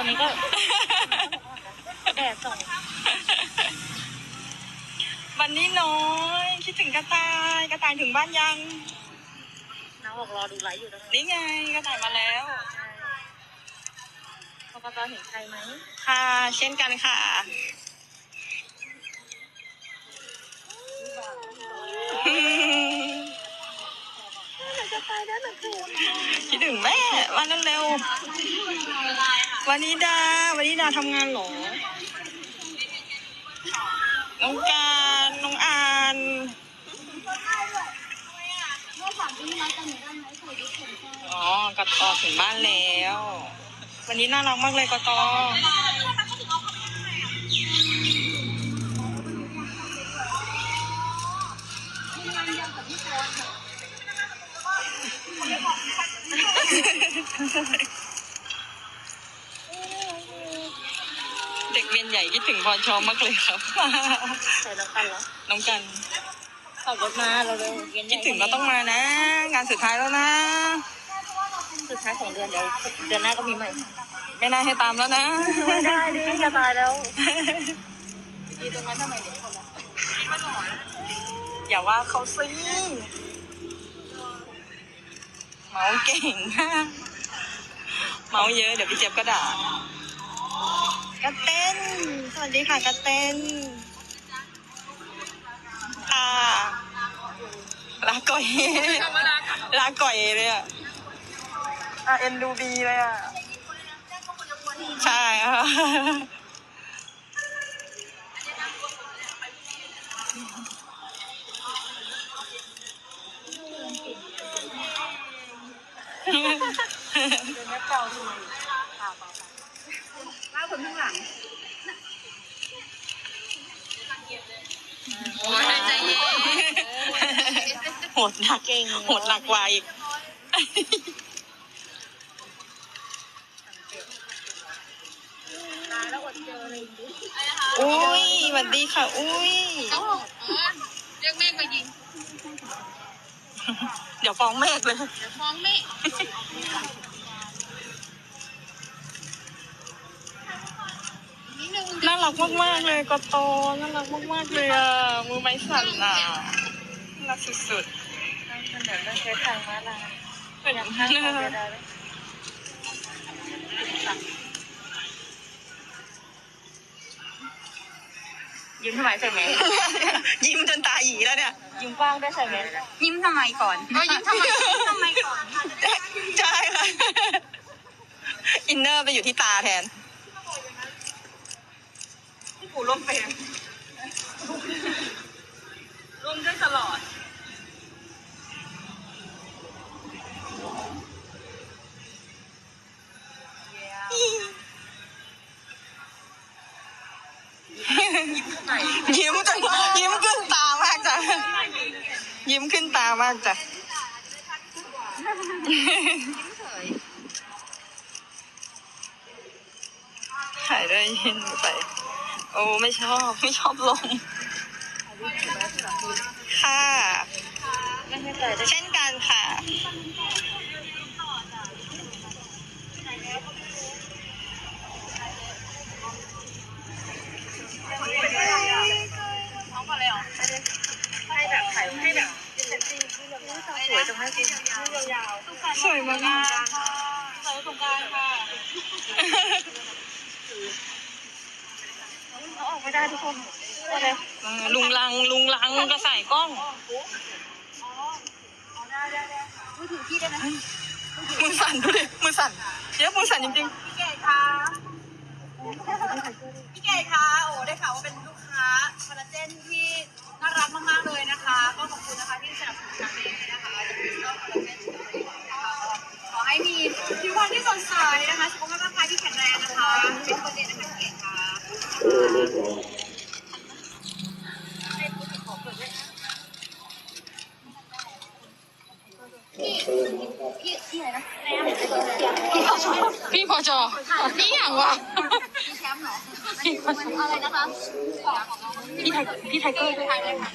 ตอนนี้ก็แดดส่องวันนี้น้อย คิดถึงกระต่าย กระต่ายถึงบ้านยัง น้าบอกรอดูไลฟ์อยู่นะคะนี่ไงกระต่ายมาแล้วใช่กกตเห็นใครไหมค่ะ เช่นกันค่ะจะไปแล้วนะคือคิดถึงแม่มาเร็วๆ วันนี้ดาวันนี้ดาทำงานเหรอ น้องการ น้องอาน อ๋อกตอถึงบ้านแล้ว วันนี้น่ารักมากเลยกตอเด็กเวียนใหญ่ คิดถึงพรชอมากเลยครับ ใส่น้ำกันเหรอน้องกันขับรถมาเราเร็วเย็นคิดถึงก็ต้องมานะ งานสุดท้ายแล้วนะ สุดท้ายของเดือนเดี๋ยวเดือนหน้าก็มีใหม่ ไม่น่าให้ตามแล้วนะ ไม่ได้ดิจะตายแล้วดีตรงนั้นทำไมเด็กคนละอย่าว่าเขาซิเมาเก่งมากเมาเยอะเดี๋ยวพี่เจี๊ยบก็ด่ากระเต้นส วัสดีค่ะกระเต้นค่ะลาก่อยลาก่อยเลยอะอะเอ็นดูบีเลยอะ ใช่ค่ะมาคนข้างหลัง หดหนักเก่งโหดหนักกว่าอีกตายแล้วอดเจอเลยอุ้ยสวัสดีค่ะ อุ้ย เขาบอกอ๋อเรียกแม่มายิงเดี๋ยวฟ้องแม่เลย เดี๋ยวฟ้องแม่นิดนึงน่ารักมากๆเลยกอโตน่ารักมากๆเลยอะ มือไม้สั่นอะน่ารักสุด มันเหมือนต้องใช้ทางม้าลายๆเป็นทางม้าลายได้ไหมยิ้มทำไมใส่แมสยิ้มจนตาหยีแล้วเนี่ย ยิ้มกว้างได้ใส่แมสยิ้มทำไมก่อนเออยิ้มทำไมยิ้มทำไมก่อนใช่ค่ะ อินเนอร์ไปอยู่ที่ตาแทนที่กูร่วมเฟรมร่วมด้วยตล ยิ้มจนยิ้มขึ้นตามากจ้ะ ยิ้มขึ้นตามากจ้ะ ถ่ายได้ยินไป โอ้ไม่ชอบไม่ชอบลมค่ะไม่ให้ใส่ได้เช่นกันค่ะ ให้แบบถ่ายให้แบบเซ็กซี่ที่เรา สวยตรงให้คุณยาวสวยมากๆใส่ตรงกลางค่ะเขาออกไม่ได้ทุกคนอะไรๆลุงลังลุงลังก็ใส่กล้องมือถือพี่ได้ไหมมือสั่นดูดิมือสั่นเดี๋ยวมือสั่นจริงพี่เกดคะพี่เกดคะโอ้ได้ข่าวว่าเป็นลูกค้าคอลลาเจนที่น่ารักมากๆเลยนะคะ ก็ขอบคุณนะคะที่สนับสนุน พี่พี่อะไรนะๆพี่พอจอนี่อย่างวะพี่แชมป์เหรออะไรนะคะพี่ไทยพี่ไทเกอร์ด้วยถ่ายเลยค่ะ